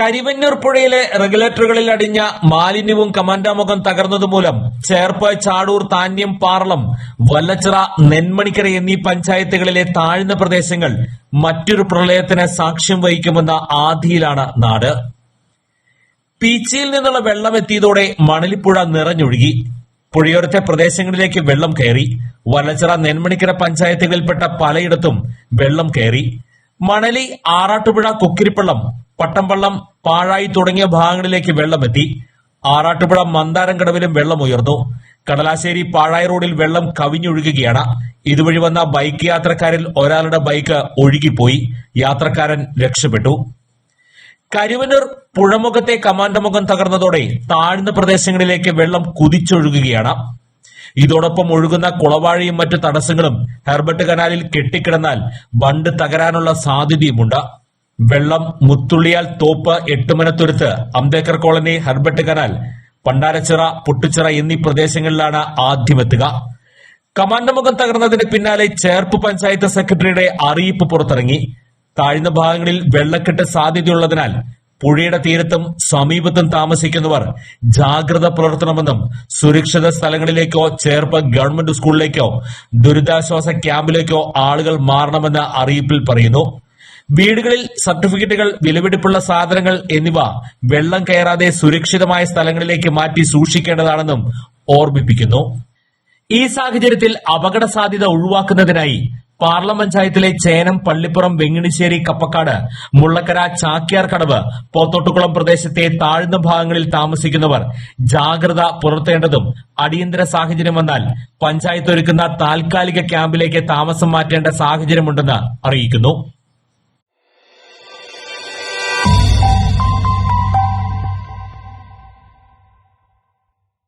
കരിവന്നൂർ പുഴയിലെ റെഗുലേറ്ററുകളിൽ അടിഞ്ഞ മാലിന്യവും കമാൻഡാമുഖം തകർന്നതുമൂലം ചേർപ്പ് ചാടൂർ താന്യം പാർളം വല്ലച്ചിറ നെന്മണിക്കര എന്നീ പഞ്ചായത്തുകളിലെ താഴ്ന്ന പ്രദേശങ്ങൾ മറ്റൊരു പ്രളയത്തിന് സാക്ഷ്യം വഹിക്കുമെന്ന ആധിയിലാണ് നാട്. പീച്ചിയിൽ നിന്നുള്ള വെള്ളമെത്തിയതോടെ മണലിപ്പുഴ നിറഞ്ഞൊഴുകി. പുഴയോരത്തെ പ്രദേശങ്ങളിലേക്ക് വെള്ളം കയറി. വല്ലച്ചിറ നെന്മണിക്കര പഞ്ചായത്തുകളിൽപ്പെട്ട പലയിടത്തും വെള്ളം കയറി. മണലി ആറാട്ടുപുഴ കൊക്കിരിപ്പള്ളം പട്ടംപള്ളം പാഴായി തുടങ്ങിയ ഭാഗങ്ങളിലേക്ക് വെള്ളമെത്തി. ആറാട്ടുപുഴ മന്ദാരം കടവിലും വെള്ളം ഉയർന്നു. കടലാശ്ശേരി പാഴായി റോഡിൽ വെള്ളം കവിഞ്ഞൊഴുകുകയാണ്. ഇതുവഴി വന്ന ബൈക്ക് യാത്രക്കാരിൽ ഒരാളുടെ ബൈക്ക് ഒഴുകിപ്പോയി. യാത്രക്കാരൻ രക്ഷപ്പെട്ടു. കരുവനൂർ പുഴമുഖത്തെ കമാൻഡമുഖം തകർന്നതോടെ താഴ്ന്ന പ്രദേശങ്ങളിലേക്ക് വെള്ളം കുതിച്ചൊഴുകുകയാണ്. ഇതോടൊപ്പം ഒഴുകുന്ന കുളവാഴയും മറ്റ് തടസ്സങ്ങളും ഹെർബർട്ട് കനാലിൽ കെട്ടിക്കിടന്നാൽ ബണ്ട് തകരാനുള്ള സാധ്യതയുമുണ്ട്. വെള്ളം മുത്തുള്ളിയാൽ തോപ്പ് Ettumanathuruthu Ambedkar colony Herbert canal Pandarachira Puttuchira എന്നീ പ്രദേശങ്ങളിലാണ് ആദ്യമെത്തുക കമാൻഡമുഖം തകർന്നതിന് പിന്നാലെ ചേർപ്പ് പഞ്ചായത്ത് സെക്രട്ടറിയുടെ അറിയിപ്പ് പുറത്തിറങ്ങി. താഴ്ന്ന ഭാഗങ്ങളിൽ വെള്ളക്കെട്ട് സാധ്യതയുള്ളതിനാൽ പുഴയുടെ തീരത്തും സമീപത്തും താമസിക്കുന്നവർ ജാഗ്രത പുലർത്തണമെന്നും സുരക്ഷിത സ്ഥലങ്ങളിലേക്കോ ചേർപ്പ് ഗവൺമെന്റ് സ്കൂളിലേക്കോ ദുരിതാശ്വാസ ക്യാമ്പിലേക്കോ ആളുകൾ മാറണമെന്ന് അറിയിപ്പിൽ പറയുന്നു. വീടുകളിൽ സർട്ടിഫിക്കറ്റുകൾ വിലപിടിപ്പുള്ള സാധനങ്ങൾ എന്നിവ വെള്ളം കയറാതെ സുരക്ഷിതമായ സ്ഥലങ്ങളിലേക്ക് മാറ്റി സൂക്ഷിക്കേണ്ടതാണെന്നും ഓർമ്മിപ്പിക്കുന്നു. ഈ സാഹചര്യത്തിൽ അപകട സാധ്യത ഒഴിവാക്കുന്നതിനായി പാർലം പഞ്ചായത്തിലെ ചേനം പള്ളിപ്പുറം വെങ്ങിണിശ്ശേരി കപ്പക്കാട് മുള്ളക്കര ചാക്യാർ കടവ് പോത്തോട്ടുകുളം പ്രദേശത്തെ താഴ്ന്ന ഭാഗങ്ങളിൽ താമസിക്കുന്നവർ ജാഗ്രത പുലർത്തേണ്ടതും അടിയന്തര സാഹചര്യം വന്നാൽ പഞ്ചായത്ത് ഒരുക്കുന്ന താൽക്കാലിക ക്യാമ്പിലേക്ക് താമസം മാറ്റേണ്ട സാഹചര്യമുണ്ടെന്ന് അറിയിക്കുന്നു.